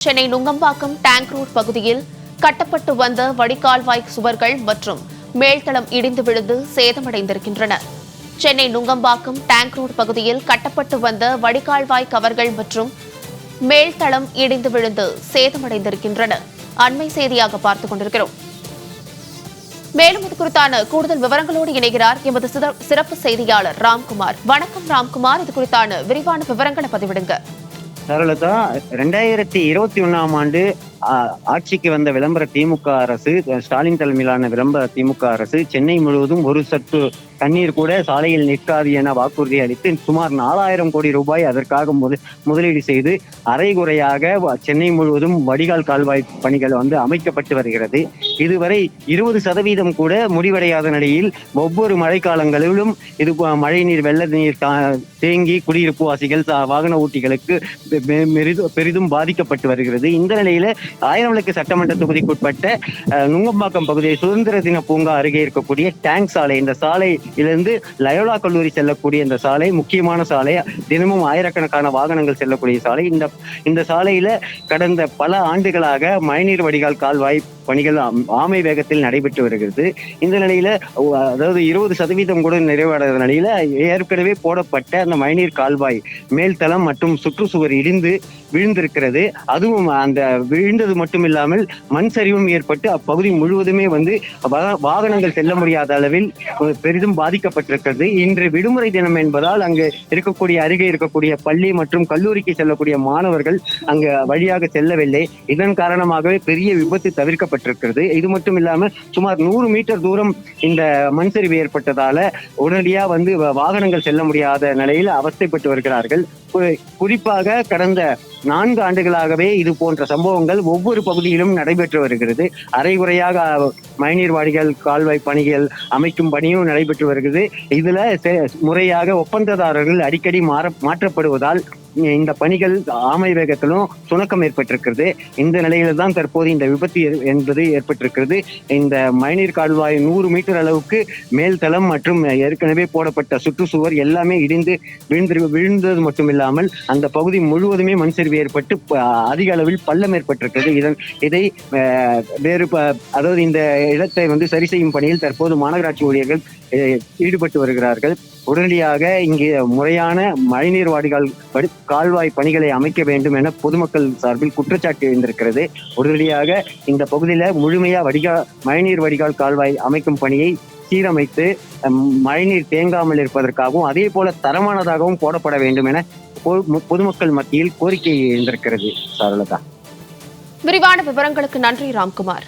Chennai Nungambakkam tank road பகுதியில் கட்டப்பட்டு வந்த வடிகால்வாய் சுவர்கள் மற்றும் மேல்தளம் இடிந்து விழுந்து சேதமடைந்திருக்கின்றன சென்னை நுங்கம்பாக்கம் டேங்க் ரோட் பகுதியில் கட்டப்பட்டு வந்த வடிகால்வாய் கவர்கள் மற்றும் மேல்தளம் இடிந்து விழுந்து சேதமடைந்திருக்கின்றன. அண்மை செய்தியாக பார்த்துக் கொண்டிருக்கிறோம். மேலும் இது குறித்தான கூடுதல் விவரங்களோடு இணைகிறார் எமது சிறப்பு செய்தியாளர் ராம்குமார். வணக்கம் ராம்குமார். இது குறித்தான விரிவான விவரங்களை பதிவிடுங்க. சரளதா. ரெண்டாயிரத்தி இருபத்தி ஒன்னாம் ஆண்டு ஆட்சிக்கு வந்த விளம்பர திமுக அரசு ஸ்டாலின் தலைமையிலான விளம்பர திமுக அரசு சென்னை முழுவதும் ஒரு சற்று தண்ணீர் கூட சாலையில் நிற்காது என வாக்குறுதி அளித்து சுமார் நாலாயிரம் கோடி ரூபாய் அதற்காக முதலீடு செய்து அரைகுறையாக சென்னை முழுவதும் வடிகால் கால்வாய் பணிகள் வந்து அமைக்கப்பட்டு வருகிறது. இதுவரை இருபது சதவீதம் கூட முடிவடையாத நிலையில் ஒவ்வொரு மழைக்காலங்களிலும் இது போ- மழைநீர் வெள்ள நீர் தேங்கி குடியிருப்பு வாசிகள் வாகன ஓட்டிகளுக்கு பெ- பெ- பெரிதும் பாதிக்கப்பட்டு வருகிறது. இந்த நிலையில ஆயிரம் சட்டமன்ற தொகுதிக்குட்பட்ட அஹ், நுங்கம்பாக்கம் பகுதியை சுதந்திர தின பூங்கா அருகே இருக்கக்கூடிய டேங்க் சாலை. இந்த சாலையிலிருந்து லயோலா கல்லூரி செல்லக்கூடிய இந்த சாலை முக்கியமான சாலை தினமும் ஆயிரக்கணக்கான வாகனங்கள் செல்லக்கூடிய சாலை. இந்த இந்த சாலையில கடந்த பல ஆண்டுகளாக மழைநீர் வடிகால் கால்வாய் பணிகள் ஆமை வேகத்தில் நடைபெற்று வருகிறது. இந்த நிலையில அதாவது இருபது சதவீதம் கூட நிறைவடைந்த நிலையில ஏற்கனவே போடப்பட்ட அந்த மழைநீர் கால்வாய் மேல்தளம் மற்றும் சுற்றுச்சுவர் இடிந்து விழுந்திருக்கிறது. அதுவும் அந்த விழுந்தது மட்டும் இல்லாமல் மண் சரிவும் ஏற்பட்டு அப்பகுதி முழுவதுமே வந்து வாகனங்கள் செல்ல முடியாத அளவில் பெரிதும் பாதிக்கப்பட்டிருக்கிறது. இன்று விடுமுறை தினம் என்பதால் அங்கு இருக்கக்கூடிய அருகே இருக்கக்கூடிய பள்ளி மற்றும் கல்லூரிக்கு செல்லக்கூடிய மாணவர்கள் அங்கு வழியாக செல்லவில்லை. இதன் காரணமாகவே பெரிய விபத்து ஏற்பட்டிருக்கிறது. இது மட்டும் இல்லாமல் சுமார் நூறு மீட்டர் தூரம் இந்த மண் சரிவு ஏற்பட்டதால உடனடியா வந்து வாகனங்கள் செல்ல முடியாத நிலையில் அவஸ்தைப்பட்டு வருகிறார்கள். குறிப்பாக கடந்த நான்கு ஆண்டுகளாகவே இது போன்ற சம்பவங்கள் ஒவ்வொரு பகுதியிலும் நடைபெற்று வருகிறது. அரைகுறையாக மழைநீர் வாடிகள் கால்வாய் பணிகள் அமைக்கும் பணியும் நடைபெற்று வருகிறது. இதுல முறையாக ஒப்பந்ததாரர்கள் அடிக்கடி மாற மாற்றப்படுவதால் இந்த பணிகள் ஆமை வேகத்திலும் சுணக்கம் ஏற்பட்டிருக்கிறது. இந்த நிலையில தான் தற்போது இந்த விபத்து என்பது ஏற்பட்டிருக்கிறது. இந்த மழைநீர் கால்வாய் நூறு மீட்டர் அளவுக்கு மேல்தளம் மற்றும் ஏற்கனவே போடப்பட்ட சுற்றுச்சுவர் எல்லாமே இடிந்து விழுந்து விழுந்தது மட்டுமில்லை இல்லாமல் அந்த பகுதி முழுவதுமே மண் சரிவு ஏற்பட்டு அதிக அளவில் பள்ளம் ஏற்பட்டிருக்கிறது. இதன் இதை வேறு அதாவது இந்த இடத்தை வந்து சரி செய்யும் பணியில் தற்போது மாநகராட்சி ஊழியர்கள் ஈடுபட்டு வருகிறார்கள். உடனடியாக இங்கே முறையான மழைநீர் வாடிகால் கால்வாய் பணிகளை அமைக்க வேண்டும் என பொதுமக்கள் சார்பில் குற்றச்சாட்டு எழுந்திருக்கிறது. உடனடியாக இந்த பகுதியில முழுமையா வடிகால் மழைநீர் வடிகால் கால்வாய் அமைக்கும் பணியை சீரமைத்து மழைநீர் தேங்காமல் இருப்பதற்காகவும் அதே போல தரமானதாகவும் போடப்பட வேண்டும் என பொதுமக்கள் மத்தியில் கோரிக்கை எழுந்திருக்கிறது சரளதா விரிவான விவரங்களுக்கு நன்றி ராம்குமார்.